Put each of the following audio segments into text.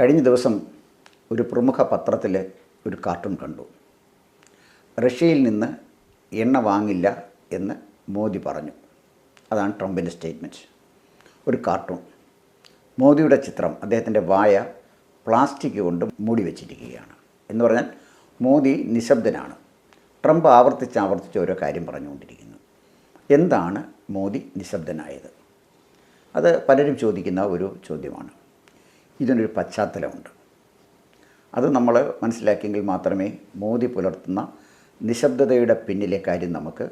കഴിഞ്ഞ ദിവസം ഒരു പ്രമുഖ പത്രത്തിൽ ഒരു കാർട്ടൂൺ കണ്ടു. റഷ്യയിൽ നിന്ന് എണ്ണ വാങ്ങില്ല എന്ന് മോദി പറഞ്ഞു. അതാണ് ട്രംപിന്റെ സ്റ്റേറ്റ്മെന്റ് ഒരു കാർട്ടൂൺ. മോദിയുടെ ചിത്രം അദ്ദേഹത്തിന്റെ വായ പ്ലാസ്റ്റിക് കൊണ്ട് മൂടി വച്ചിരിക്കുകയാണ്. എന്ന് പറഞ്ഞാൽ മോദി നിശബ്ദനാണ്. ട്രംപ് ആവർത്തിച്ച് ആവർത്തിച്ച് ഓരോ കാര്യം പറഞ്ഞുകൊണ്ടിരിക്കുന്നു. എന്താണ് മോദി നിശബ്ദനായത്? അത് പലരും ചോദിക്കുന്ന ഒരു ചോദ്യമാണ്. ഇതിനൊരു പശ്ചാത്തലമുണ്ട്. അത് നമ്മൾ മനസ്സിലാക്കിയെങ്കിൽ മാത്രമേ മോദി പുലർത്തുന്ന നിശബ്ദതയുടെ പിന്നിലെ കാര്യം നമുക്ക്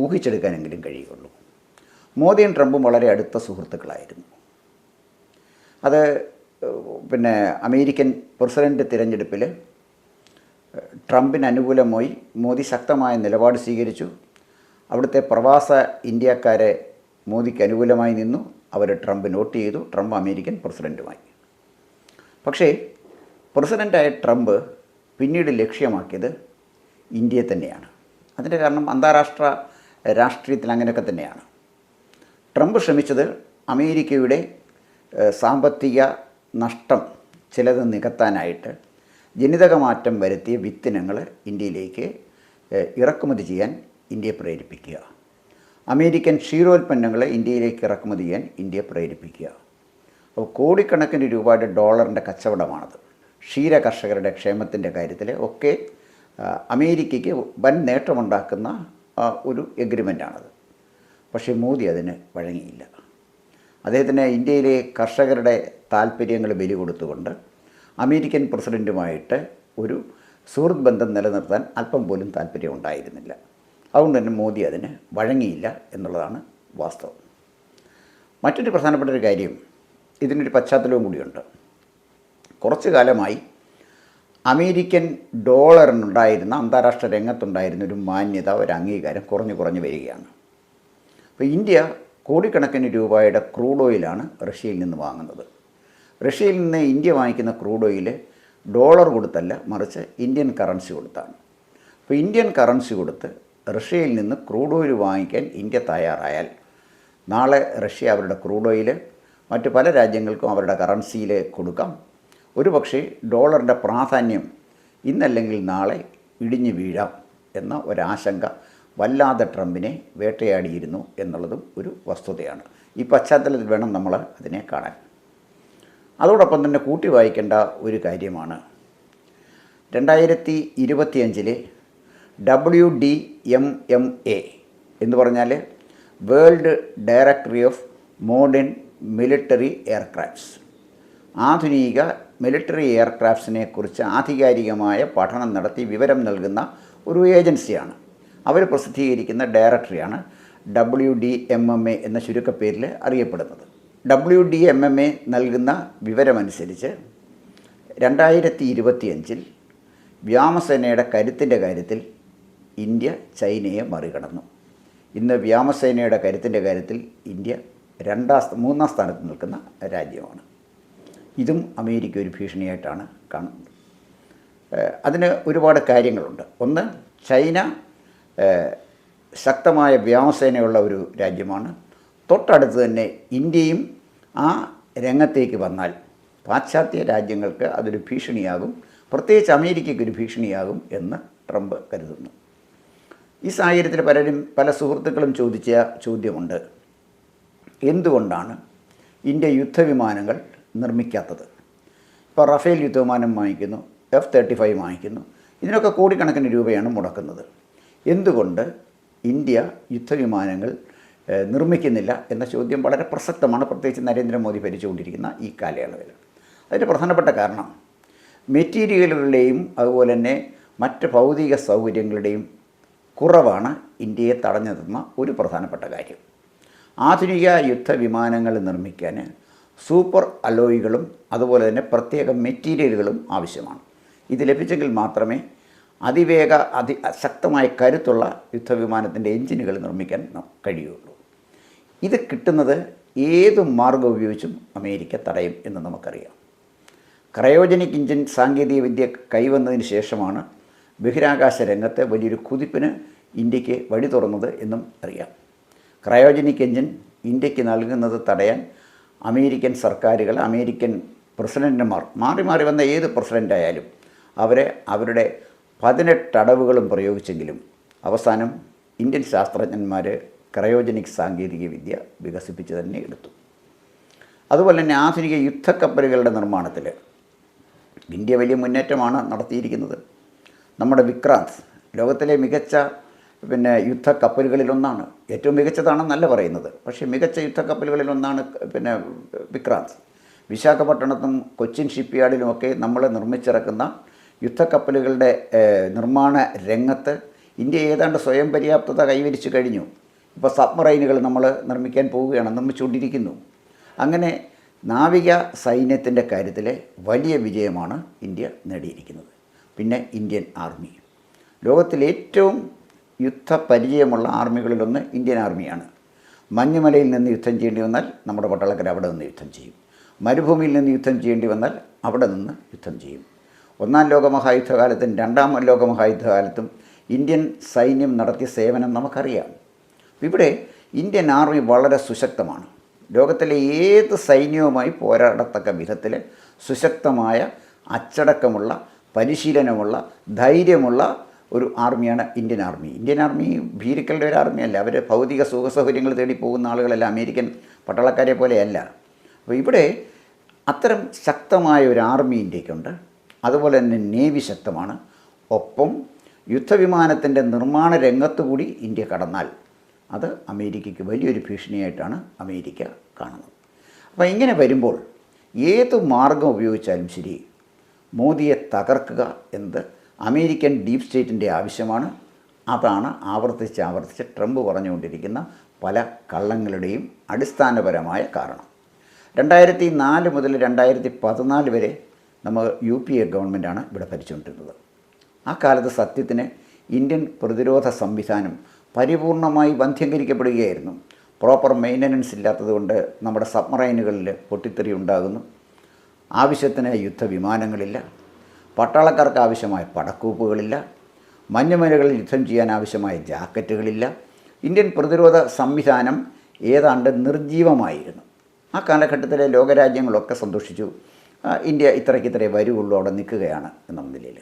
ഊഹിച്ചെടുക്കാനെങ്കിലും കഴിയുള്ളൂ മോദിയും ട്രംപും വളരെ അടുത്ത സുഹൃത്തുക്കളായിരുന്നു. അത് പിന്നെ അമേരിക്കൻ പ്രസിഡന്റ് തിരഞ്ഞെടുപ്പിൽ ട്രംപിന് അനുകൂലമായി മോദി ശക്തമായ നിലപാട് സ്വീകരിച്ചു. അവിടുത്തെ പ്രവാസ ഇന്ത്യക്കാരെ മോദിക്ക് അനുകൂലമായി നിന്നു. അവർ ട്രംപ് നോട്ട് ചെയ്തു. ട്രംപ് അമേരിക്കൻ പ്രസിഡന്റുമായി പക്ഷേ പ്രസിഡന്റായ ട്രംപ് പിന്നീട് ലക്ഷ്യമാക്കിയത് ഇന്ത്യയെ തന്നെയാണ്. അതിന്റെ കാരണം അന്താരാഷ്ട്ര രാഷ്ട്രീയത്തിൽ അങ്ങനെയൊക്കെ തന്നെയാണ്. ട്രംപ് ശ്രമിച്ചത് അമേരിക്കയുടെ സാമ്പത്തിക നഷ്ടം ചിലത് നികത്താനായിട്ട് ജനിതക മാറ്റം വരുത്തിയ വിത്തിനങ്ങൾ ഇന്ത്യയിലേക്ക് ഇറക്കുമതി ചെയ്യാൻ ഇന്ത്യയെ പ്രേരിപ്പിക്കുക. അമേരിക്കൻ ക്ഷീരോൽപ്പന്നങ്ങൾ ഇന്ത്യയിലേക്ക് ഇറക്കുമതി ചെയ്യാൻ ഇന്ത്യയെ പ്രേരിപ്പിക്കുക. കോടിക്കണക്കിന് രൂപയുടെ ഡോളറിന്റെ കച്ചവടമാണത്. ക്ഷീര കർഷകരുടെ ക്ഷേമത്തിന്റെ കാര്യത്തിൽ ഒക്കെ അമേരിക്കയ്ക്ക് വൻ നേട്ടമുണ്ടാക്കുന്ന ഒരു എഗ്രിമെന്റാണത്. പക്ഷേ മോദി അതിന് വഴങ്ങിയില്ല. അദ്ദേഹത്തിന് ഇന്ത്യയിലെ കർഷകരുടെ താല്പര്യങ്ങൾ ബലി കൊടുത്തുകൊണ്ട് അമേരിക്കൻ പ്രസിഡന്റുമായിട്ട് ഒരു സുഹൃത്ത് ബന്ധം നിലനിർത്താൻ അല്പം പോലും താല്പര്യം ഉണ്ടായിരുന്നില്ല അതുകൊണ്ട് തന്നെ മോദി അതിന് വഴങ്ങിയില്ല എന്നുള്ളതാണ് വാസ്തവം. മറ്റൊരു പ്രധാനപ്പെട്ട ഒരു കാര്യം ഇതിനൊരു പശ്ചാത്തലവും കൂടിയുണ്ട്. കുറച്ചു കാലമായി അമേരിക്കൻ ഡോളറിനുണ്ടായിരുന്ന അന്താരാഷ്ട്ര രംഗത്തുണ്ടായിരുന്ന ഒരു മാന്യത ഒരു അംഗീകാരം കുറഞ്ഞു കുറഞ്ഞു വരികയാണ്. അപ്പോൾ ഇന്ത്യ കോടിക്കണക്കിന് രൂപയുടെ ക്രൂഡ് ഓയിലാണ് റഷ്യയിൽ നിന്ന് വാങ്ങുന്നത്. റഷ്യയിൽ നിന്ന് ഇന്ത്യ വാങ്ങിക്കുന്ന ക്രൂഡ് ഓയിൽ ഡോളർ കൊടുത്തല്ല മറിച്ച് ഇന്ത്യൻ കറൻസി കൊടുത്താണ്. അപ്പോൾ ഇന്ത്യൻ കറൻസി കൊടുത്ത് റഷ്യയിൽ നിന്ന് ക്രൂഡ് ഓയിൽ വാങ്ങിക്കാൻ ഇന്ത്യ തയ്യാറായാൽ നാളെ റഷ്യ അവരുടെ ക്രൂഡ് ഓയിൽ മറ്റു പല രാജ്യങ്ങൾക്കും അവരുടെ കറൻസിയിൽ കൊടുക്കാം. ഒരു പക്ഷേ ഡോളറിന്റെ പ്രാധാന്യം ഇന്നല്ലെങ്കിൽ നാളെ ഇടിഞ്ഞു വീഴാം എന്ന ഒരാശങ്ക വല്ലാതെ ട്രംപിനെ വേട്ടയാടിയിരുന്നു എന്നുള്ളതും ഒരു വസ്തുതയാണ്. ഈ പശ്ചാത്തലത്തിൽ വേണം നമ്മൾ അതിനെ കാണാൻ. അതോടൊപ്പം തന്നെ കൂട്ടി വായിക്കേണ്ട ഒരു കാര്യമാണ്. രണ്ടായിരത്തി ഇരുപത്തിയഞ്ചിലെ W D M M A എന്ന് പറഞ്ഞാൽ World Directory of Modern Military Aircrafts ആധുനിക മിലിറ്ററി എയർക്രാഫ്റ്റ്സിനെ കുറിച്ച് ആധികാരികമായ പഠനം നടത്തി വിവരം നൽകുന്ന ഒരു ഏജൻസിയാണ്. അവർ പ്രസിദ്ധീകരിക്കുന്ന ഡയറക്ടറിയാണ് W D M M A എന്ന ചുരുക്കപ്പേരിൽ അറിയപ്പെടുന്നത്. W D M M A നൽകുന്ന വിവരമനുസരിച്ച് രണ്ടായിരത്തി ഇരുപത്തിയഞ്ചിൽ വ്യോമസേനയുടെ കരുത്തിന്റെ കാര്യത്തിൽ ഇന്ത്യ ചൈനയെ മറികടന്നു. ഇന്ന് വ്യോമസേനയുടെ കരുത്തിന്റെ കാര്യത്തിൽ ഇന്ത്യ രണ്ടാം മൂന്നാം സ്ഥാനത്ത് നിൽക്കുന്ന രാജ്യമാണ്. ഇതും അമേരിക്ക ഒരു ഭീഷണിയായിട്ടാണ് കാണുന്നത്. അതിന് ഒരുപാട് കാര്യങ്ങളുണ്ട്. ഒന്ന് ചൈന ശക്തമായ വ്യോമസേനയുള്ള ഒരു രാജ്യമാണ്. തൊട്ടടുത്ത് തന്നെ ഇന്ത്യയും ആ രംഗത്തേക്ക് വന്നാൽ പാശ്ചാത്യ രാജ്യങ്ങൾക്ക് അതൊരു ഭീഷണിയാകും. പ്രത്യേകിച്ച് അമേരിക്കയ്ക്ക് ഒരു ഭീഷണിയാകും എന്ന് ട്രംപ് കരുതുന്നു. ഈ സാഹചര്യത്തിൽ പലരും പല സുഹൃത്തുക്കളും ചോദിച്ച ചോദ്യമുണ്ട്. എന്തുകൊണ്ടാണ് ഇന്ത്യ യുദ്ധവിമാനങ്ങൾ നിർമ്മിക്കാത്തത്? ഇപ്പോൾ റഫേൽ യുദ്ധവിമാനം വാങ്ങിക്കുന്നു എഫ് തേർട്ടി ഫൈവ് വാങ്ങിക്കുന്നു. ഇതിനൊക്കെ കോടിക്കണക്കിന് രൂപയാണ് മുടക്കുന്നത്. എന്തുകൊണ്ട് ഇന്ത്യ യുദ്ധവിമാനങ്ങൾ നിർമ്മിക്കുന്നില്ല എന്ന ചോദ്യം വളരെ പ്രസക്തമാണ് പ്രത്യേകിച്ച് നരേന്ദ്രമോദി ഭരിച്ചുകൊണ്ടിരിക്കുന്ന ഈ കാലയളവിൽ. അതിന്റെ പ്രധാനപ്പെട്ട കാരണം മെറ്റീരിയലുകളുടെയും അതുപോലെ തന്നെ മറ്റ് ഭൗതിക സൗകര്യങ്ങളുടെയും കുറവാണ് ഇന്ത്യയെ തടഞ്ഞു നിർത്തുന്ന ഒരു പ്രധാനപ്പെട്ട കാര്യം. ആധുനിക യുദ്ധവിമാനങ്ങൾ നിർമ്മിക്കാൻ സൂപ്പർ അലോയികളും അതുപോലെ തന്നെ പ്രത്യേക മെറ്റീരിയലുകളും ആവശ്യമാണ്. ഇത് ലഭിച്ചെങ്കിൽ മാത്രമേ അതിവേഗ അതി ശക്തമായ കരുത്തുള്ള യുദ്ധവിമാനത്തിന്റെ എഞ്ചിനുകൾ നിർമ്മിക്കാൻ കഴിയുള്ളൂ. ഇത് കിട്ടുന്നത് ഏത് മാർഗം ഉപയോഗിച്ചും അമേരിക്ക തടയും എന്ന് നമുക്കറിയാം. ക്രയോജനിക് എഞ്ചിൻ സാങ്കേതികവിദ്യ കൈവന്നതിന് ശേഷമാണ് ബഹിരാകാശ രംഗത്തെ വലിയൊരു കുതിപ്പിന് ഇന്ത്യയ്ക്ക് വഴി തുറന്നത് എന്നും അറിയാം. ക്രയോജനിക് എഞ്ചിൻ ഇന്ത്യയ്ക്ക് നൽകുന്നത് തടയാൻ അമേരിക്കൻ സർക്കാരുകൾ അമേരിക്കൻ പ്രസിഡന്റുമാർ മാറി മാറി വന്ന ഏത് പ്രസിഡന്റായാലും അവരെ അവരുടെ പതിനെട്ട് അടവുകളും പ്രയോഗിച്ചെങ്കിലും അവസാനം ഇന്ത്യൻ ശാസ്ത്രജ്ഞന്മാർ ക്രയോജനിക് സാങ്കേതികവിദ്യ വികസിപ്പിച്ച് തന്നെ എടുത്തു. അതുപോലെ തന്നെ ആധുനിക യുദ്ധക്കപ്പലുകളുടെ നിർമ്മാണത്തിൽ ഇന്ത്യ വലിയ മുന്നേറ്റമാണ് നടത്തിയിരിക്കുന്നത്. നമ്മുടെ വിക്രാന്ത് ലോകത്തിലെ മികച്ച പിന്നെ യുദ്ധക്കപ്പലുകളിലൊന്നാണ്. ഏറ്റവും മികച്ചതാണെന്നല്ല പറയുന്നത്. പക്ഷേ മികച്ച യുദ്ധക്കപ്പലുകളിലൊന്നാണ് പിന്നെ വിക്രാന്ത്. വിശാഖപട്ടണത്തും കൊച്ചിൻ ഷിപ്പ്യാർഡിലുമൊക്കെ നമ്മൾ നിർമ്മിച്ചിറക്കുന്ന യുദ്ധക്കപ്പലുകളുടെ നിർമ്മാണ രംഗത്ത് ഇന്ത്യ ഏതാണ്ട് സ്വയം പര്യാപ്തത കൈവരിച്ചു കഴിഞ്ഞു. ഇപ്പോൾ സബ്മറൈനുകൾ നമ്മൾ നിർമ്മിക്കാൻ പോവുകയാണ് നിർമ്മിച്ചുകൊണ്ടിരിക്കുന്നു. അങ്ങനെ നാവിക സൈന്യത്തിന്റെ കാര്യത്തിൽ വലിയ വിജയമാണ് ഇന്ത്യ നേടിയിരിക്കുന്നത്. പിന്നെ ഇന്ത്യൻ ആർമി. ലോകത്തിലെ ഏറ്റവും യുദ്ധപരിചയമുള്ള ആർമികളിലൊന്ന് ഇന്ത്യൻ ആർമിയാണ്. മഞ്ഞുമലയിൽ നിന്ന് യുദ്ധം ചെയ്യേണ്ടി വന്നാൽ നമ്മുടെ പട്ടാളക്കാർ അവിടെ നിന്ന് യുദ്ധം ചെയ്യും. മരുഭൂമിയിൽ നിന്ന് യുദ്ധം ചെയ്യേണ്ടി വന്നാൽ അവിടെ നിന്ന് യുദ്ധം ചെയ്യും. ഒന്നാം ലോകമഹായുദ്ധകാലത്തും രണ്ടാം ലോകമഹായുദ്ധകാലത്തും ഇന്ത്യൻ സൈന്യം നടത്തിയ സേവനം നമുക്കറിയാം. ഇവിടെ ഇന്ത്യൻ ആർമി വളരെ സുശക്തമാണ്. ലോകത്തിലെ ഏത് സൈന്യവുമായി പോരാടത്തക്ക വിധത്തിൽ സുശക്തമായ അച്ചടക്കമുള്ള പരിശീലനമുള്ള ധൈര്യമുള്ള ഒരു ആർമിയാണ് ഇന്ത്യൻ ആർമി. ഇന്ത്യൻ ആർമി ഭീരുക്കളുടെ ഒരു ആർമിയല്ല. അവർ ഭൗതിക സുഖ സൗകര്യങ്ങൾ തേടി പോകുന്ന ആളുകളല്ല. അമേരിക്കൻ പട്ടാളക്കാരെ പോലെയല്ല. അപ്പോൾ ഇവിടെ അത്തരം ശക്തമായ ഒരു ആർമി ഇന്ത്യക്കുണ്ട്. അതുപോലെ തന്നെ നേവി ശക്തമാണ്. ഒപ്പം യുദ്ധവിമാനത്തിന്റെ നിർമ്മാണ രംഗത്തു കൂടി ഇന്ത്യ കടന്നാൽ അത് അമേരിക്കയ്ക്ക് വലിയൊരു ഭീഷണിയായിട്ടാണ് അമേരിക്ക കാണുന്നത്. അപ്പോൾ ഇങ്ങനെ വരുമ്പോൾ ഏത് മാർഗം ഉപയോഗിച്ചാലും ശരി മോദിയെ തകർക്കുക എന്നത് അമേരിക്കൻ ഡീപ് സ്റ്റേറ്റിന്റെ ആവശ്യമാണ്. അതാണ് ആവർത്തിച്ച് ആവർത്തിച്ച് ട്രംപ് പറഞ്ഞുകൊണ്ടിരിക്കുന്ന പല കള്ളങ്ങളുടെയും അടിസ്ഥാനപരമായ കാരണം. രണ്ടായിരത്തി നാല് മുതൽ രണ്ടായിരത്തി പതിനാല് വരെ നമ്മൾ യു പി എ ഗവൺമെന്റാണ് ഇവിടെ ഭരിച്ചുകൊണ്ടിരുന്നത്. ആ കാലത്ത് സത്യത്തിന് ഇന്ത്യൻ പ്രതിരോധ സംവിധാനം പരിപൂർണമായി വന്ധ്യംകരിക്കപ്പെടുകയായിരുന്നു പ്രോപ്പർ മെയിന്റനൻസ് ഇല്ലാത്തതുകൊണ്ട് നമ്മുടെ സബ്മറൈനുകളിൽ പൊട്ടിത്തെറി ഉണ്ടാകുന്നു. ആവശ്യത്തിന് യുദ്ധവിമാനങ്ങളില്ല. പട്ടാളക്കാർക്ക് ആവശ്യമായ പടക്കൂപ്പുകളില്ല. മഞ്ഞുമലകളിൽ യുദ്ധം ചെയ്യാൻ ആവശ്യമായ ജാക്കറ്റുകളില്ല. ഇന്ത്യൻ പ്രതിരോധ സംവിധാനം ഏതാണ്ട് നിർജീവമായിരുന്നു ആ കാലഘട്ടത്തിലെ ലോകരാജ്യങ്ങളൊക്കെ സന്തോഷിച്ചു. ഇന്ത്യ ഇത്രയ്ക്ക് ഇത്രേ വരുവുള്ളൂ അവിടെ നിൽക്കുകയാണ് എന്ന നിലയിൽ.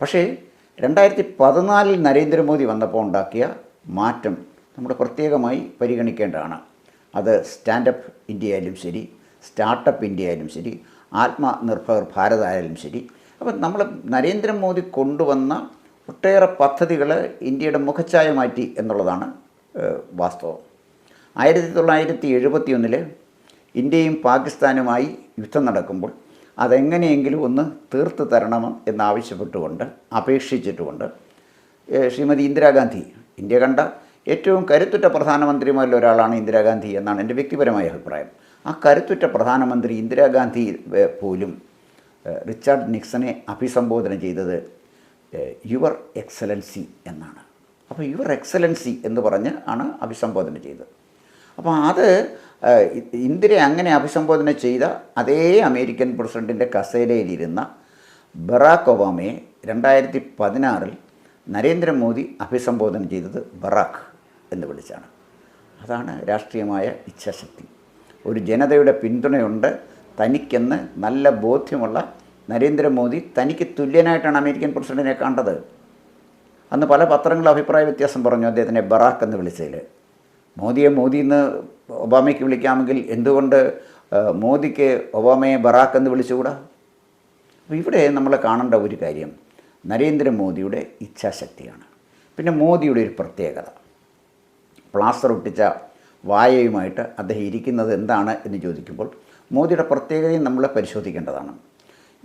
പക്ഷേ രണ്ടായിരത്തി പതിനാലിൽ നരേന്ദ്രമോദി വന്നപ്പോൾ ഉണ്ടാക്കിയ മാറ്റം നമ്മൾ പ്രത്യേകമായി പരിഗണിക്കേണ്ടതാണ്. അത് സ്റ്റാൻഡപ്പ് ഇന്ത്യ ആയാലും ശരി സ്റ്റാർട്ടപ്പ് ഇന്ത്യ ആയാലും ശരി ആത്മനിർഭർ ഭാരത് ആയാലും ശരി അപ്പം നമ്മൾ നരേന്ദ്രമോദി കൊണ്ടുവന്ന ഒട്ടേറെ പദ്ധതികൾ ഇന്ത്യയുടെ മുഖച്ഛായ മാറ്റി എന്നുള്ളതാണ് വാസ്തവം. ആയിരത്തി തൊള്ളായിരത്തി എഴുപത്തി ഒന്നിൽ ഇന്ത്യയും പാകിസ്ഥാനുമായി യുദ്ധം നടക്കുമ്പോൾ അതെങ്ങനെയെങ്കിലും ഒന്ന് തീർത്ത് തരണം എന്നാവശ്യപ്പെട്ടുകൊണ്ട് അപേക്ഷിച്ചിട്ടുകൊണ്ട് ശ്രീമതി ഇന്ദിരാഗാന്ധി ഇന്ത്യ കണ്ട ഏറ്റവും കരുത്തുറ്റ പ്രധാനമന്ത്രിമാരിൽ ഒരാളാണ് ഇന്ദിരാഗാന്ധി എന്നാണ് എന്റെ വ്യക്തിപരമായ അഭിപ്രായം. ആ കരുത്തുറ്റ പ്രധാനമന്ത്രി ഇന്ദിരാഗാന്ധി പോലും റിച്ചാർഡ് നിക്സനെ അഭിസംബോധന ചെയ്തത് യുവർ എക്സലൻസി എന്നാണ്. അപ്പോൾ യുവർ എക്സലൻസി എന്ന് പറഞ്ഞ് ആണ് അഭിസംബോധന ചെയ്തത്. അപ്പോൾ അത് ഇന്ദിരെ അങ്ങനെ അഭിസംബോധന ചെയ്ത അതേ അമേരിക്കൻ പ്രസിഡന്റിന്റെ കസേരയിലിരുന്ന ബറാക്ക് ഒബാമയെ രണ്ടായിരത്തി പതിനാറിൽ നരേന്ദ്രമോദി അഭിസംബോധന ചെയ്തത് ബറാക്ക് എന്ന് വിളിച്ചാണ്. അതാണ് രാഷ്ട്രീയമായ ഇച്ഛാശക്തി. ഒരു ജനതയുടെ പിന്തുണയുണ്ട് തനിക്കെന്ന് നല്ല ബോധ്യമുള്ള നരേന്ദ്രമോദി തനിക്ക് തുല്യനായിട്ടാണ് അമേരിക്കൻ പ്രസിഡന്റിനെ കണ്ടത്. അന്ന് പല പത്രങ്ങളും അഭിപ്രായ വ്യത്യാസം പറഞ്ഞു അദ്ദേഹത്തിനെ ബറാഖ് എന്ന് വിളിച്ചതിൽ. മോദിയെ മോദി എന്ന് ഒബാമയ്ക്ക് വിളിക്കാമെങ്കിൽ എന്തുകൊണ്ട് മോദിക്ക് ഒബാമയെ ബറാഖ് എന്ന് വിളിച്ചുകൂടാ? അപ്പോൾ ഇവിടെ നമ്മൾ കാണേണ്ട ഒരു കാര്യം നരേന്ദ്രമോദിയുടെ ഇച്ഛാശക്തിയാണ്. പിന്നെ മോദിയുടെ ഒരു പ്രത്യേകത പ്ലാസ്റ്റർ ഒട്ടിച്ച വായയുമായിട്ട് അദ്ദേഹം ഇരിക്കുന്നത് എന്താണ് എന്ന് ചോദിക്കുമ്പോൾ മോദിയുടെ പ്രത്യേകതയും നമ്മൾ പരിശോധിക്കേണ്ടതാണ്.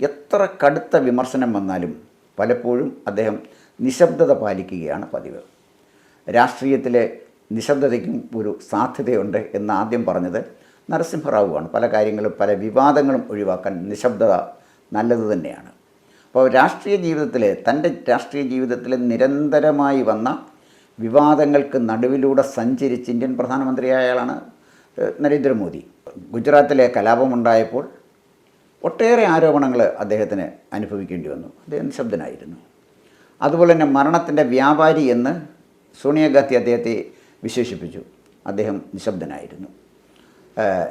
എത്ര കടുത്ത വിമർശനം വന്നാലും പലപ്പോഴും അദ്ദേഹം നിശബ്ദത പാലിക്കുകയാണ് പതിവ്. രാഷ്ട്രീയത്തിലെ നിശബ്ദതയ്ക്കും ഒരു സാധ്യതയുണ്ട് എന്ന് ആദ്യം പറഞ്ഞത് നരസിംഹറാവുവാണ്. പല കാര്യങ്ങളും പല വിവാദങ്ങളും ഒഴിവാക്കാൻ നിശബ്ദത നല്ലത് തന്നെയാണ്. അപ്പോൾ രാഷ്ട്രീയ ജീവിതത്തിലെ തന്റെ രാഷ്ട്രീയ ജീവിതത്തിൽ നിരന്തരമായി വന്ന വിവാദങ്ങൾക്ക് നടുവിലൂടെ സഞ്ചരിച്ച് ഇന്ത്യൻ പ്രധാനമന്ത്രിയായ ആളാണ് നരേന്ദ്രമോദി. ഗുജറാത്തിലെ കലാപമുണ്ടായപ്പോൾ ഒട്ടേറെ ആരോപണങ്ങൾ അദ്ദേഹത്തിന് അനുഭവിക്കേണ്ടി വന്നു. അദ്ദേഹം നിശബ്ദനായിരുന്നു. അതുപോലെ തന്നെ മരണത്തിന്റെ വ്യാപാരി എന്ന് സോണിയാഗാന്ധി അദ്ദേഹത്തെ വിശേഷിപ്പിച്ചു. അദ്ദേഹം നിശബ്ദനായിരുന്നു.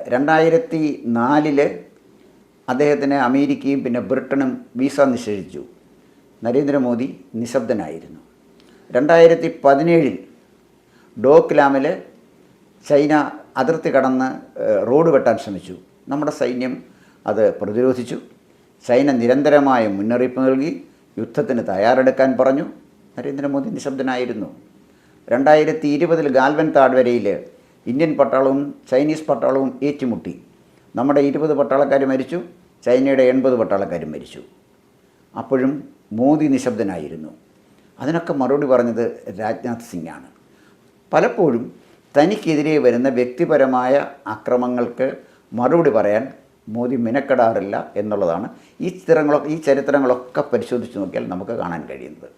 രണ്ടായിരത്തി നാലിൽ അദ്ദേഹത്തിന് അമേരിക്കയും പിന്നെ ബ്രിട്ടനും വിസ നിഷേധിച്ചു. നരേന്ദ്രമോദി നിശബ്ദനായിരുന്നു. രണ്ടായിരത്തി പതിനേഴിൽ ഡോക്ലാമിൽ ചൈന അതിർത്തി കടന്ന് റോഡ് വെട്ടാൻ ശ്രമിച്ചു. നമ്മുടെ സൈന്യം അത് പ്രതിരോധിച്ചു. സൈന്യം നിരന്തരമായ മുന്നറിയിപ്പ് നൽകി യുദ്ധത്തിന് തയ്യാറെടുക്കാൻ പറഞ്ഞു. നരേന്ദ്രമോദി നിശബ്ദനായിരുന്നു. രണ്ടായിരത്തി ഇരുപതിൽ ഗാൽവൻ താഴ്വരയിൽ ഇന്ത്യൻ പട്ടാളവും ചൈനീസ് പട്ടാളവും ഏറ്റുമുട്ടി. നമ്മുടെ ഇരുപത് പട്ടാളക്കാർ മരിച്ചു ചൈനയുടെ എൺപത് പട്ടാളക്കാരും മരിച്ചു. അപ്പോഴും മോദി നിശബ്ദനായിരുന്നു. അതിനൊക്കെ മറുപടി പറഞ്ഞത് രാജ്നാഥ് സിംഗാണ്. പലപ്പോഴും തനിക്കെതിരെ വരുന്ന വ്യക്തിപരമായ അക്രമങ്ങൾക്ക് മറുപടി പറയാൻ മോദി മിനക്കെടാറില്ല എന്നുള്ളതാണ് ഈ ചിത്രങ്ങളൊക്കെ ഈ ചരിത്രങ്ങളൊക്കെ പരിശോധിച്ച് നോക്കിയാൽ നമുക്ക് കാണാൻ കഴിയുന്നത്.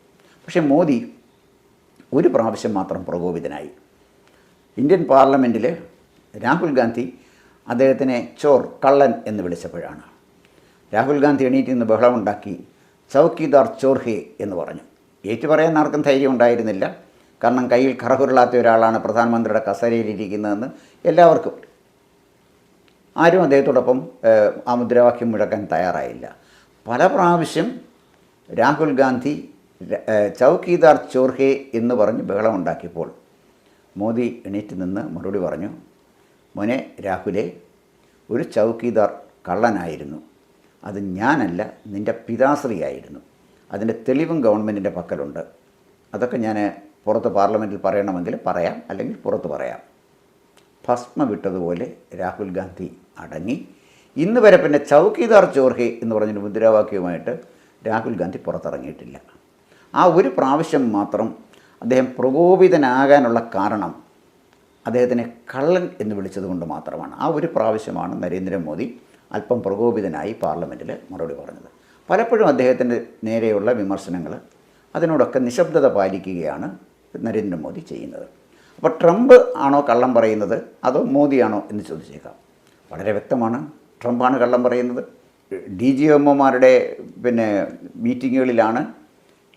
പക്ഷേ മോദി ഒരു പ്രാവശ്യം മാത്രം പ്രകോപിതനായി. ഇന്ത്യൻ പാർലമെന്റിൽ രാഹുൽ ഗാന്ധി അദ്ദേഹത്തിനെ ചോർ കള്ളൻ എന്ന് വിളിച്ചപ്പോഴാണ്. രാഹുൽ ഗാന്ധി എണീറ്റ് നിന്ന് ബഹളമുണ്ടാക്കി ചൗക്കിദാർ ചോർഹെ എന്ന് പറഞ്ഞു. ഏറ്റുപറയാൻ ആർക്കും ധൈര്യം ഉണ്ടായിരുന്നില്ല. കാരണം കയ്യിൽ കറകുരുളാത്ത ഒരാളാണ് പ്രധാനമന്ത്രിയുടെ കസേരയിലിരിക്കുന്നതെന്ന് എല്ലാവർക്കും. ആരും അദ്ദേഹത്തോടൊപ്പം ആ മുദ്രാവാക്യം മുഴക്കാൻ തയ്യാറായില്ല. പല പ്രാവശ്യം രാഹുൽ ഗാന്ധി ചൗക്കീദാർ ചോർഹെ എന്ന് പറഞ്ഞ് ബഹളമുണ്ടാക്കിയപ്പോൾ മോദി എണീറ്റ് നിന്ന് മറുപടി പറഞ്ഞു മോനെ രാഹുലെ ഒരു ചൗക്കീദാർ കള്ളനായിരുന്നു. അത് ഞാനല്ല നിന്റെ പിതാശ്രീയായിരുന്നു. അതിന്റെ തെളിവും ഗവൺമെന്റിന്റെ പക്കലുണ്ട്. അതൊക്കെ ഞാൻ പുറത്ത് പാർലമെന്റിൽ പറയണമെങ്കിൽ പറയാം അല്ലെങ്കിൽ പുറത്ത് പറയാം. ഭസ്മ വിട്ടതുപോലെ രാഹുൽ ഗാന്ധി അടങ്ങി. ഇന്ന് വരെ പിന്നെ ചൗക്കിദാർ ചോർഹെ എന്ന് പറഞ്ഞൊരു മുദ്രാവാക്യവുമായിട്ട് രാഹുൽ ഗാന്ധി പുറത്തിറങ്ങിയിട്ടില്ല. ആ ഒരു പ്രാവശ്യം മാത്രം അദ്ദേഹം പ്രകോപിതനാകാനുള്ള കാരണം അദ്ദേഹത്തിനെ കള്ളൻ എന്ന് വിളിച്ചത് കൊണ്ട് മാത്രമാണ്. ആ ഒരു പ്രാവശ്യമാണ് നരേന്ദ്രമോദി അല്പം പ്രകോപിതനായി പാർലമെന്റിൽ മറുപടി പറഞ്ഞത്. പലപ്പോഴും അദ്ദേഹത്തിന്റെ നേരെയുള്ള വിമർശനങ്ങൾ അതിനോടൊക്കെ നിശബ്ദത പാലിക്കുകയാണ് നരേന്ദ്രമോദി ചെയ്യുന്നത്. അപ്പോൾ ട്രംപ് ആണോ കള്ളം പറയുന്നത്? അതോ മോദിയാണോ എന്ന് ചോദിച്ചേക്കാം. വളരെ വ്യക്തമാണ്. ട്രംപാണ് കള്ളം പറയുന്നത്. ഡി ജി എമ്മമാരുടെ പിന്നെ മീറ്റിങ്ങുകളിലാണ്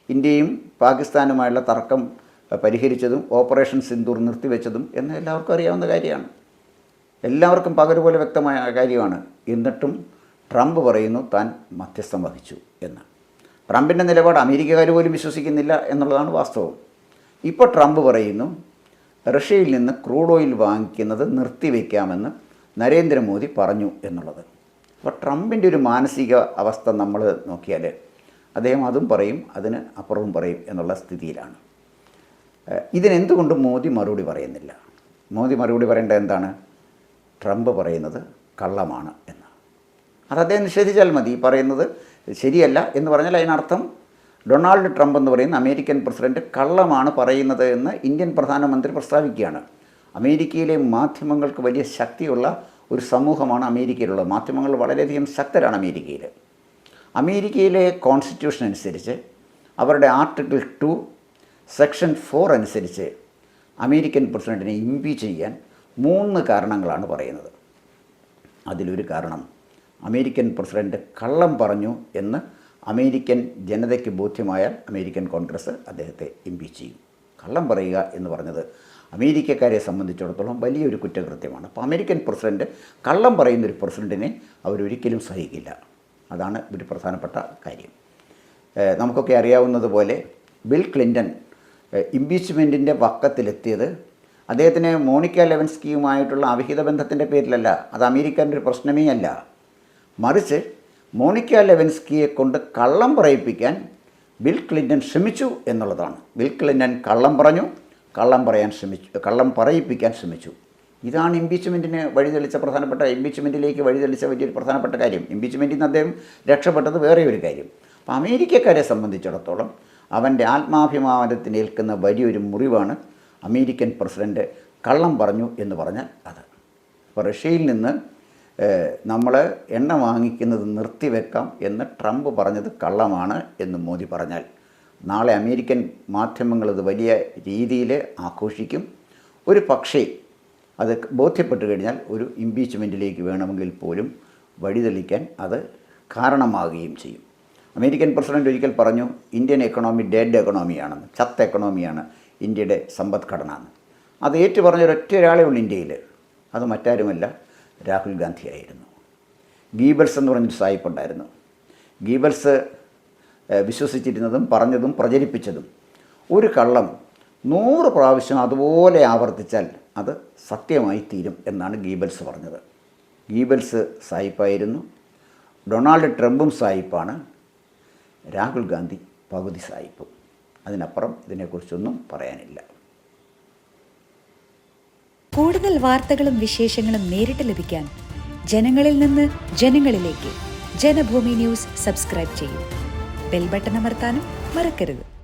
ഇന്ത്യയും പാകിസ്ഥാനുമായുള്ള തർക്കം പരിഹരിച്ചതും ഓപ്പറേഷൻ സിന്ദൂർ നിർത്തിവെച്ചതും എന്ന് എല്ലാവർക്കും അറിയാവുന്ന കാര്യമാണ്. എല്ലാവർക്കും പകരുപോലെ വ്യക്തമായ കാര്യമാണ്. എന്നിട്ടും ട്രംപ് പറയുന്നു താൻ മധ്യസ്ഥം വഹിച്ചു എന്ന്. ട്രംപിന്റെ നിലപാട് അമേരിക്കക്കാർ പോലും വിശ്വസിക്കുന്നില്ല എന്നുള്ളതാണ് വാസ്തവം. ഇപ്പോൾ ട്രംപ് പറയുന്നു റഷ്യയിൽ നിന്ന് ക്രൂഡ് ഓയിൽ വാങ്ങിക്കുന്നത് നിർത്തിവെക്കാമെന്ന് നരേന്ദ്രമോദി പറഞ്ഞു എന്നുള്ളത്. അപ്പോൾ ട്രംപിന്റെ ഒരു മാനസിക അവസ്ഥ നമ്മൾ നോക്കിയാൽ അദ്ദേഹം അതും പറയും അതിന് അപ്പുറവും പറയും എന്നുള്ള സ്ഥിതിയിലാണ്. ഇതിനെന്തുകൊണ്ട് മോദി മറുപടി പറയുന്നില്ല? മോദി മറുപടി പറയേണ്ടത് എന്താണ്? ട്രംപ് പറയുന്നത് കള്ളമാണ് എന്ന് അത് അദ്ദേഹം നിഷേധിച്ചാൽ മതി പറയുന്നത് ശരിയല്ല എന്ന് പറഞ്ഞാൽ അതിനർത്ഥം ഡൊണാൾഡ് ട്രംപ് എന്ന് പറയുന്ന അമേരിക്കൻ പ്രസിഡന്റ് കള്ളമാണ് പറയുന്നത് എന്ന് ഇന്ത്യൻ പ്രധാനമന്ത്രി പ്രസ്താവിക്കുകയാണ്. അമേരിക്കയിലെ മാധ്യമങ്ങൾക്ക് വലിയ ശക്തിയുള്ള ഒരു സമൂഹമാണ് അമേരിക്കയിലുള്ളത്. മാധ്യമങ്ങൾ വളരെയധികം ശക്തരാണ് അമേരിക്കയിൽ അമേരിക്കയിലെ കോൺസ്റ്റിറ്റ്യൂഷൻ അനുസരിച്ച് അവരുടെ ആർട്ടിക്കിൾ ടു സെക്ഷൻ ഫോർ അനുസരിച്ച് അമേരിക്കൻ പ്രസിഡന്റിനെ ഇംപീച്ച് ചെയ്യാൻ മൂന്ന് കാരണങ്ങളാണ് പറയുന്നത്. അതിലൊരു കാരണം അമേരിക്കൻ പ്രസിഡന്റ് കള്ളം പറഞ്ഞു എന്ന് അമേരിക്കൻ ജനതയ്ക്ക് ബോധ്യമായാൽ അമേരിക്കൻ കോൺഗ്രസ് അദ്ദേഹത്തെ ഇംപീച്ച് ചെയ്യും. കള്ളം പറയുക എന്ന് പറഞ്ഞത് അമേരിക്കക്കാരെ സംബന്ധിച്ചിടത്തോളം വലിയൊരു കുറ്റകൃത്യമാണ്. അപ്പോൾ അമേരിക്കൻ പ്രസിഡന്റ് കള്ളം പറയുന്ന ഒരു പ്രസിഡന്റിനെ അവരൊരിക്കലും സഹിക്കില്ല. അതാണ് ഒരു പ്രധാനപ്പെട്ട കാര്യം. നമുക്കൊക്കെ അറിയാവുന്നതുപോലെ ബിൽ ക്ലിന്റൺ ഇംപീച്ച്മെന്റിന്റെ വക്കത്തിലെത്തിയത് അദ്ദേഹത്തിന് മോണിക്ക ലെവൻസ്കിയുമായിട്ടുള്ള അവിഹിത ബന്ധത്തിന്റെ പേരിലല്ല. അത് അമേരിക്കന്റെ ഒരു പ്രശ്നമേ അല്ല. മറിച്ച് മോണിക്ക ലെവൻസ്കിയെ കൊണ്ട് കള്ളം പറയിപ്പിക്കാൻ ബിൽ ക്ലിന്റൺ ശ്രമിച്ചു എന്നുള്ളതാണ്. ബിൽ ക്ലിന്റൺ കള്ളം പറഞ്ഞു കള്ളം പറയാൻ ശ്രമിച്ചു കള്ളം പറയിപ്പിക്കാൻ ശ്രമിച്ചു. ഇതാണ് ഇമ്പീച്ച്മെന്റിന് വഴിതെളിച്ച പ്രധാനപ്പെട്ട ഇമ്പീച്ച്മെന്റിലേക്ക് വഴിതെളിച്ച വലിയൊരു പ്രധാനപ്പെട്ട കാര്യം. ഇമ്പീച്ച്മെന്റിൽ നിന്ന് അദ്ദേഹം രക്ഷപ്പെട്ടത് വേറെ ഒരു കാര്യം. അപ്പോൾ അമേരിക്കക്കാരെ സംബന്ധിച്ചിടത്തോളം അവന്റെ ആത്മാഭിമാനത്തിന് ഏൽക്കുന്ന വലിയൊരു മുറിവാണ് അമേരിക്കൻ പ്രസിഡന്റ് കള്ളം പറഞ്ഞു എന്ന് പറഞ്ഞാൽ അത്. അപ്പോൾ റഷ്യയിൽ നിന്ന് നമ്മൾ എണ്ണ വാങ്ങിക്കുന്നത് നിർത്തിവെക്കാം എന്ന് ട്രംപ് പറഞ്ഞത് കള്ളമാണ് എന്ന് മോദി പറഞ്ഞാൽ. നാളെ അമേരിക്കൻ മാധ്യമങ്ങൾ അത് വലിയ രീതിയിൽ ആഘോഷിക്കും. ഒരു പക്ഷേ അത് ബോധ്യപ്പെട്ട് കഴിഞ്ഞാൽ ഒരു ഇംപീച്ച്മെന്റിലേക്ക് വേണമെങ്കിൽ പോലും വഴിതെളിക്കാൻ അത് കാരണമാകുകയും ചെയ്യും. അമേരിക്കൻ പ്രസിഡന്റ് ഒരിക്കൽ പറഞ്ഞു ഇന്ത്യൻ എക്കണോമി ഡെഡ് എക്കണോമിയാണെന്ന് ചത്ത എക്കണോമിയാണ് ഇന്ത്യയുടെ സമ്പദ്ഘടന എന്ന്. അത് ഏറ്റു പറഞ്ഞ ഒരൊറ്റ ഒരാളേ ഉള്ളൂ ഇന്ത്യയിൽ അത് മറ്റാരുമല്ല. രാഹുൽ ഗാന്ധി ആയിരുന്നു. ഗീബൽസ് എന്ന് പറഞ്ഞൊരു സായിപ്പ് ഉണ്ടായിരുന്നു. ഗീബൽസ് വിശ്വസിച്ചിരുന്നതും പറഞ്ഞതും പ്രചരിപ്പിച്ചതും ഒരു കള്ളം നൂറ് പ്രാവശ്യം അതുപോലെ ആവർത്തിച്ചാൽ അത് സത്യമായി തീരും എന്നാണ് ഗീബൽസ് പറഞ്ഞത്. ഗീബൽസ് സായിപ്പായിരുന്നു. ഡൊണാൾഡ് ട്രംപും സായിപ്പാണ്. രാഹുൽ ഗാന്ധി പകുതി സായിപ്പും. അതിനപ്പുറം ഇതിനെക്കുറിച്ചൊന്നും പറയാനില്ല. കൂടുതൽ വാർത്തകളും വിശേഷങ്ങളും നേരിട്ട് ലഭിക്കാൻ ജനങ്ങളിൽ നിന്ന് ജനങ്ങളിലേക്ക് ജനഭൂമി ന്യൂസ് സബ്സ്ക്രൈബ് ചെയ്യും. ബെൽ ബട്ടൺ അമർത്താനും മറക്കരുത്.